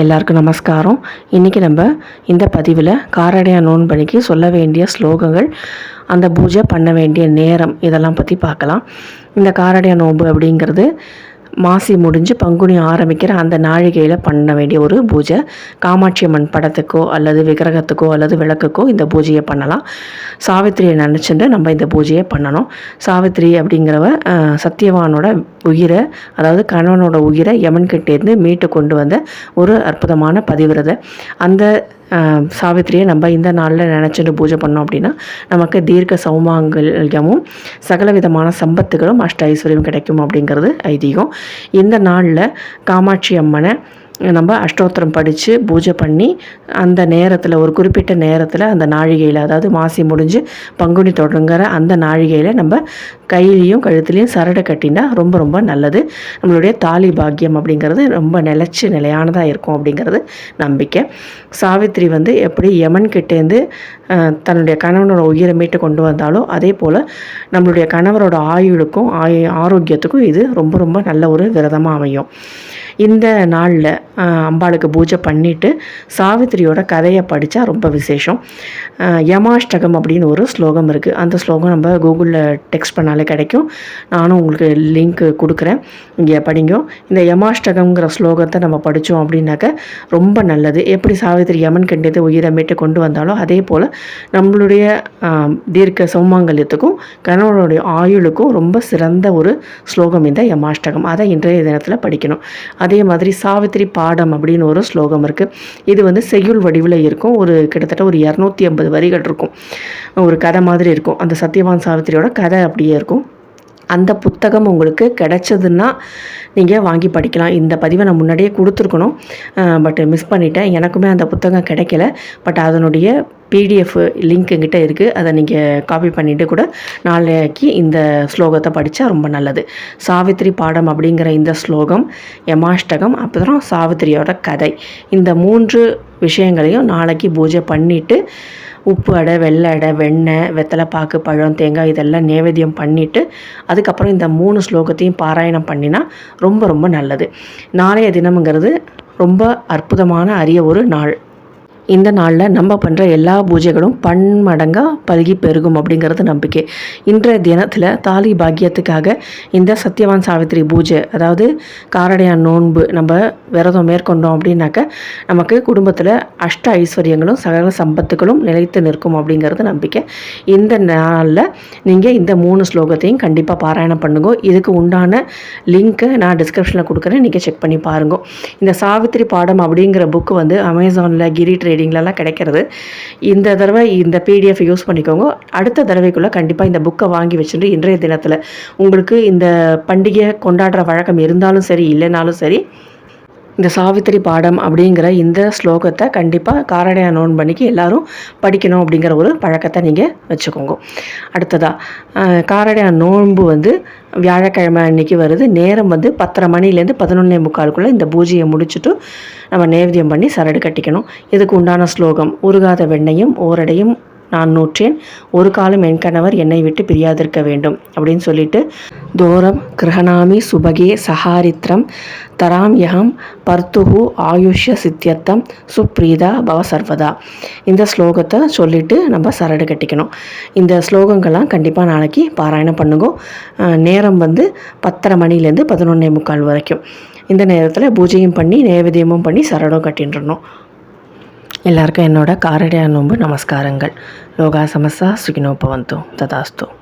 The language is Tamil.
எல்லாருக்கும் நமஸ்காரம். இன்றைக்கி நம்ம இந்த பதிவில் காரடையா நோன்பணிக்கு சொல்ல வேண்டிய ஸ்லோகங்கள் அந்த பூஜை பண்ண வேண்டிய நேரம் இதெல்லாம் பற்றி பார்க்கலாம். இந்த காரடையா நோன்பு அப்படிங்கிறது மாசி முடிஞ்சு பங்குனி ஆரம்பிக்கிற அந்த நாழிகையில் பண்ண வேண்டிய ஒரு பூஜை. காமாட்சி அம்மன் படத்துக்கோ அல்லது விக்கிரகத்துக்கோ அல்லது விளக்குக்கோ இந்த பூஜையை பண்ணலாம். சாவித்திரியை நினச்சிட்டு நம்ம இந்த பூஜையை பண்ணணும். சாவித்திரி அப்படிங்கிறவ சத்தியவானோட உயிரை அதாவது கணவனோட உயிரை யமன்கிட்டேருந்து மீட்டு கொண்டு வந்த ஒரு அற்புதமான பதிவிரதை. அந்த சாவித்திரியை நம்ம இந்த நாளில் நினச்சிட்டு பூஜை பண்ணோம் அப்படின்னா நமக்கு தீர்க்க சௌமாங்கல்யமும் சகலவிதமான சம்பத்துகளும் அஷ்ட ஐஸ்வர்யம் கிடைக்கும் அப்படிங்கிறது ஐதீகம். இந்த நாளில் காமாட்சி அம்மனை நம்ம அஷ்டோத்திரம் படித்து பூஜை பண்ணி அந்த நேரத்தில் ஒரு குறிப்பிட்ட நேரத்தில் அந்த நாழிகையில் அதாவது மாசி முடிஞ்சு பங்குனி தொடங்குற அந்த நாழிகையில் நம்ம கையிலையும் கழுத்துலேயும் சரடை கட்டினா ரொம்ப ரொம்ப நல்லது. நம்மளுடைய தாலி பாக்கியம் அப்படிங்கிறது ரொம்ப நிலச்சி நிலையானதாக இருக்கும் அப்படிங்கிறது நம்பிக்கை. சாவித்திரி வந்து எப்படி யமன் கிட்டேருந்து தன்னுடைய கணவனோட உயிரை மீட்டு கொண்டு வந்தாலோ அதே போல் நம்மளுடைய கணவரோட ஆயுளுக்கும் ஆயு ஆரோக்கியத்துக்கும் இது ரொம்ப ரொம்ப நல்ல ஒரு விரதமாக அமையும். இந்த நாளில் அம்பாளுக்கு பூஜை பண்ணிவிட்டு சாவித்திரியோட கதையை படித்தா ரொம்ப விசேஷம். யமாஷ்டகம் அப்படின்னு ஒரு ஸ்லோகம் இருக்குது அந்த ஸ்லோகம் நம்ம கூகுளில் டெக்ஸ்ட் பண்ணாலே கிடைக்கும். நானும் உங்களுக்கு லிங்க் கொடுக்குறேன். இங்கே படிங்க. இந்த யமாஷ்டகம்ங்கிற ஸ்லோகத்தை நம்ம படித்தோம் அப்படின்னாக்க ரொம்ப நல்லது. எப்படி சாவித்திரி யமன் கண்டித்து உயிரை மீட்டு கொண்டு வந்தாலோ அதே போல் நம்மளுடைய தீர்க்க சௌமாங்கல்யத்துக்கும் கணவனுடைய ஆயுளுக்கும் ரொம்ப சிறந்த ஒரு ஸ்லோகம் இந்த யமாஷ்டகம். அதை இன்றைய தினத்தில் படிக்கணும். அதே மாதிரி சாவித்திரி பாடம் அப்படின்னு ஒரு ஸ்லோகம் இருக்குது இது வந்து செய்யுள் வடிவில் இருக்கும். ஒரு கிட்டத்தட்ட ஒரு இரநூத்தி ஐம்பது வரிகள் இருக்கும். ஒரு கதை மாதிரி இருக்கும். அந்த சத்யவான் சாவித்திரியோட கதை அப்படியே இருக்கும். அந்த புத்தகம் உங்களுக்கு கிடைச்சதுன்னா நீங்கள் வாங்கி படிக்கலாம். இந்த பதிவை நான் முன்னாடியே கொடுத்துருக்கணும். பட் மிஸ் பண்ணிட்டேன். எனக்குமே அந்த புத்தகம் கிடைக்கல. பட் அதனுடைய பிடிஎஃப் லிங்க் எங்கிட்ட இருக்குது அதை நீங்கள் காப்பி பண்ணிவிட்டு கூட நாளைக்கு இந்த ஸ்லோகத்தை படித்தா ரொம்ப நல்லது. சாவித்திரி பாடம் அப்படிங்கிற இந்த ஸ்லோகம் யமாஷ்டகம் அப்புறம் சாவித்திரியோட கதை. இந்த மூன்று விஷயங்களையும் நாளைக்கு பூஜை பண்ணிவிட்டு உப்பு அடை வெள்ளை அடை வெண்ணெய் வெத்தலைப்பாக்கு பழம் தேங்காய் இதெல்லாம் நேவேத்தியம் பண்ணிவிட்டு அதுக்கப்புறம் இந்த மூணு ஸ்லோகத்தையும் பாராயணம் பண்ணினா ரொம்ப ரொம்ப நல்லது. நாளைய தினம்ங்கிறது ரொம்ப அற்புதமான அரிய ஒரு நாள். இந்த நாளில் நம்ம பண்ணுற எல்லா பூஜைகளும் பன்மடங்காக பருகி பெருகும் அப்படிங்கிறது நம்பிக்கை. இன்றைய தினத்தில் தாலி பாக்கியத்துக்காக இந்த சத்யவான் சாவித்திரி பூஜை அதாவது காரடையான் நோன்பு நம்ம விரதம் மேற்கொண்டோம் அப்படின்னாக்க நமக்கு குடும்பத்தில் அஷ்ட ஐஸ்வர்யங்களும் சகல சம்பத்துகளும் நிலைத்து நிற்கும் அப்படிங்கிறது நம்பிக்கை. இந்த நாளில் நீங்கள் இந்த மூணு ஸ்லோகத்தையும் கண்டிப்பாக பாராயணம் பண்ணுங்க. இதுக்கு உண்டான லிங்க்கை நான் டிஸ்கிரிப்ஷனில் கொடுக்குறேன். நீங்கள் செக் பண்ணி பாருங்க. இந்த சாவித்திரி பாடம் அப்படிங்கிற புக்கு வந்து அமேசானில் கிரி ரீடிங்லலாம் கிடைக்கிறது. இந்த தடவை இந்த பிடிஎஃப் யூஸ் பண்ணிக்கோங்க. அடுத்த தடவைக்குள்ளே கண்டிப்பாக இந்த புக்கை வாங்கி வச்சுட்டு இன்றைய தினத்தில் உங்களுக்கு இந்த பண்டிகை கொண்டாடுற வழக்கம் இருந்தாலும் சரி இல்லைனாலும் சரி இந்த சாவித்திரி பாடம் அப்படிங்கிற இந்த ஸ்லோகத்தை கண்டிப்பாக காரடையா நோன்பணிக்கு எல்லாரும் படிக்கணும் அப்படிங்கிற ஒரு பழக்கத்தை நீங்கள் வச்சுக்கோங்க. அடுத்ததாக காரடையா நோன்பு வந்து வியாழக்கிழமை அன்னைக்கு வருது. நேரம் வந்து பத்தரை மணிலேருந்து பதினொன்னே முக்காலுக்குள்ளே இந்த பூஜையை முடிச்சுட்டு நம்ம நேவேத்தியம் பண்ணி சரடு கட்டிக்கணும். இதுக்கு உண்டான ஸ்லோகம் உருகாத வெண்ணையும் ஓரடையும் நான் நூற்றேன். ஒரு காலம் என் கணவர் என்னை விட்டு பிரியாதிருக்க வேண்டும் அப்படின்னு சொல்லிட்டு தோரம் கிரகணாமி சுபகே சஹாரித்ரம் தராம் யகம் பர்த்துகு ஆயுஷ்ய சித்தியத்தம் சுப்ரீதா பவ சர்வதா. இந்த ஸ்லோகத்தை சொல்லிட்டு நம்ம சரடு கட்டிக்கணும். இந்த ஸ்லோகங்கள்லாம் கண்டிப்பாக நாளைக்கு பாராயணம் பண்ணுங்க. நேரம் வந்து பத்தரை மணிலேருந்து பதினொன்னே முக்கால் வரைக்கும். இந்த நேரத்தில் பூஜையும் பண்ணி நேவேத்தியமும் பண்ணி சரடும் கட்டின்றணும். எல்லாருக்கும் என்னோட காரடையா நோன்பு நமஸ்காரங்கள். லோகா சமஸ்தா சுகினோ பவந்தோ